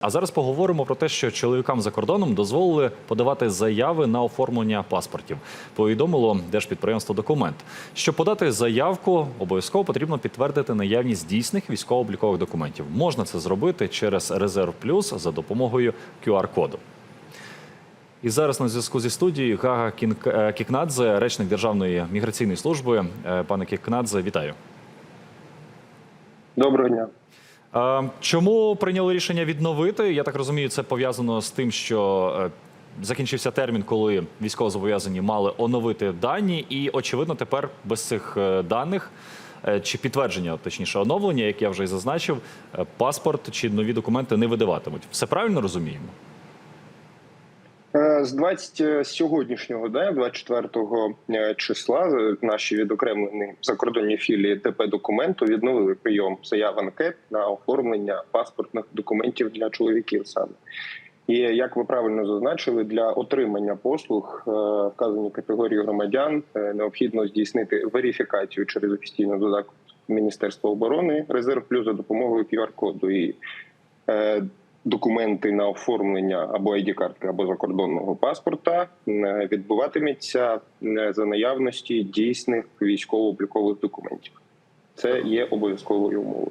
А зараз поговоримо про те, що чоловікам за кордоном дозволили подавати заяви на оформлення паспортів. Повідомило держпідприємство документ. Щоб подати заявку, обов'язково потрібно підтвердити наявність дійсних військово-облікових документів. Можна це зробити через резерв плюс за допомогою QR-коду. І зараз на зв'язку зі студією Гага е, Кікнадзе, речник Державної міграційної служби. Е, Пане Кікнадзе, вітаю. Доброго дня. Е, Чому прийняли рішення відновити? Я так розумію, це пов'язано з тим, що е, закінчився термін, коли військовозобов'язані мали оновити дані, і очевидно, тепер без цих е, даних чи підтвердження, точніше, оновлення, як я вже і зазначив, паспорт чи нові документи не видаватимуть. Все правильно розуміємо? Е, З 20 сьогоднішнього дня, 24 е, числа, е, наші відокремлені закордонні філії ТП документу відновили прийом заяв анкет на оформлення паспортних документів для чоловіків саме. І як ви правильно зазначили, для отримання послуг е, вказані категорії громадян е, необхідно здійснити верифікацію через офіційну додаток Міністерства оборони резерв плюс за допомогою QR-коду. І е, документи на оформлення або id картки або закордонного паспорта е, відбуватиметься е, за наявності дійсних військово-облікових документів. Це є обов'язковою умовою.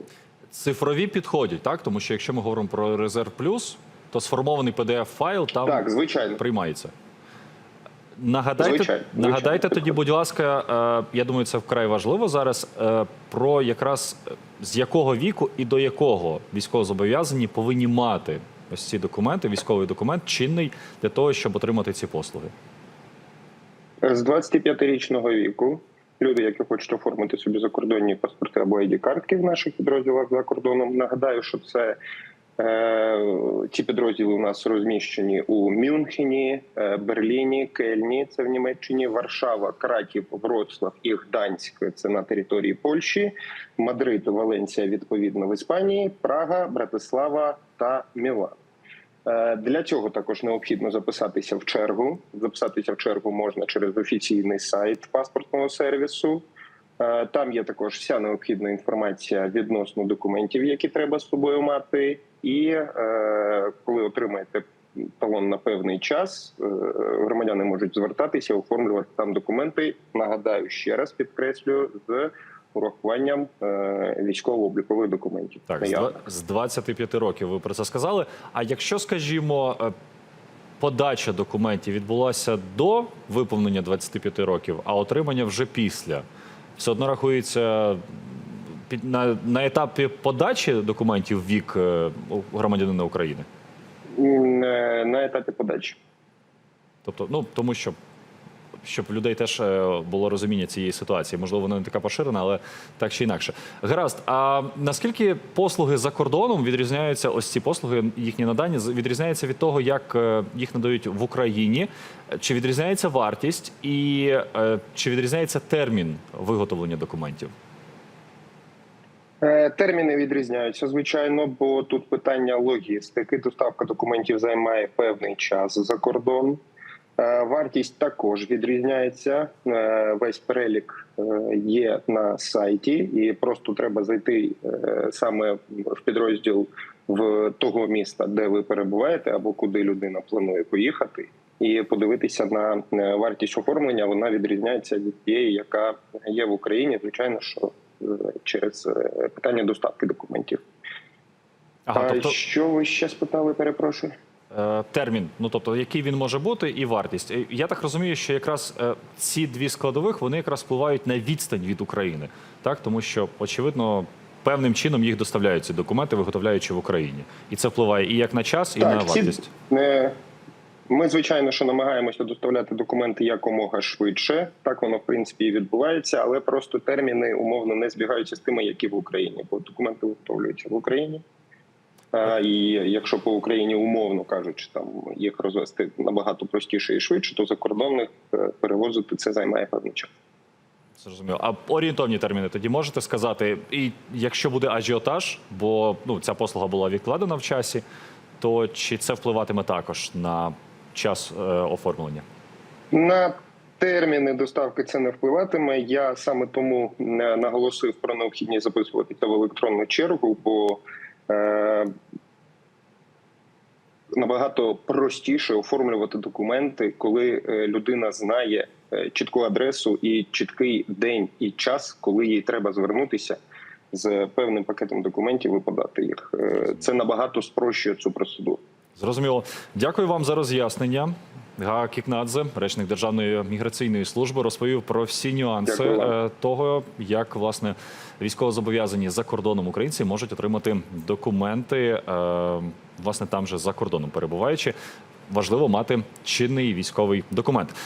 Цифрові підходять, так? Тому що якщо ми говоримо про резерв плюс, то сформований pdf файл там Так, звичайно. приймається. Нагадайте, Звичайно, нагадайте звичайно. тоді, будь ласка, е, я думаю, це вкрай важливо зараз. е, Про якраз е, з якого віку і до якого військовозобов'язані повинні мати ось ці документи, військовий документ чинний для того, щоб отримати ці послуги. З 25-річного віку люди, які хочуть оформити собі закордонні паспорти або id картки в наших підрозділах за кордоном. Нагадаю, що це ці підрозділи у нас розміщені у Мюнхені, е, Берліні, Кельні, це в Німеччині, Варшава, Краків, Вроцлав і Гданськ. Це на території Польщі, Мадрид, Валенція, відповідно в Іспанії, Прага, Братислава та Мілан. Е, Для цього також необхідно записатися в чергу. Записатися в чергу можна через офіційний сайт паспортного сервісу. Е, Там є також вся необхідна інформація відносно документів, які треба з собою мати. І е, коли отримаєте талон на певний час, е, громадяни можуть звертатися, оформлювати там документи. Нагадаю ще раз, підкреслюю з урахуванням е, військово-облікових документів. Так, два- з 25 років ви про це сказали. А якщо, скажімо, е, подача документів відбулася до виповнення 25 років, а отримання вже після, все одно рахується на, на етапі подачі документів вік е, громадянина України? Е, на етапі подачі. Тобто, ну тому що. Щоб у людей теж е, було розуміння цієї ситуації, можливо, вона не така поширена, але так чи інакше. Гаразд. А наскільки послуги за кордоном відрізняються? Ось ці послуги, їхні надання відрізняються від того, як їх надають в Україні? Чи відрізняється вартість, і чи відрізняється термін виготовлення документів? Е, Терміни відрізняються, звичайно, бо тут питання логістики. Доставка документів займає певний час за кордон. Е, Вартість також відрізняється. Е, Весь перелік є на сайті, і просто треба зайти саме в підрозділ в того міста, де ви перебуваєте, або куди людина планує поїхати, і подивитися на вартість оформлення. Вона відрізняється від тієї, яка є в Україні. Звичайно, що через е, питання доставки документів. Ага, А тобто що ви ще спитали? Перепрошую. е, термін, ну тобто, який він може бути, і вартість. Е, Я так розумію, що якраз ці дві складових вони якраз впливають на відстань від України, так тому що очевидно. Певним чином їх доставляють ці документи, виготовляючи в Україні, і це впливає і як на час, і на вартість. е, Ми, звичайно, що намагаємося доставляти документи якомога швидше. Так воно в принципі і відбувається, але просто терміни умовно не збігаються з тими, які в Україні, бо документи виготовлюються в Україні. А, і якщо по Україні, умовно кажучи, там їх розвести набагато простіше і швидше, то закордонних е, перевозити це займає певний час. Зрозуміло. А орієнтовні терміни тоді можете сказати, і якщо буде ажіотаж, бо ну ця послуга була відкладена в часі, то чи це впливатиме також на час е, оформлення? На терміни доставки це не впливатиме. Я саме тому е, наголосив про необхідність записуватися в електронну чергу, бо е, набагато простіше оформлювати документи, коли е, людина знає чітку адресу і чіткий день і час, коли їй треба звернутися з певним пакетом документів і подати їх. Це набагато спрощує цю процедуру. Зрозуміло. Дякую вам за роз'яснення. Га Кікнадзе, речник Державної міграційної служби, розповів про всі нюанси Дякую е, того, як власне військовозобов'язані за кордоном українці можуть отримати документи, е, власне там же за кордоном перебуваючи. Важливо мати чинний військовий документ.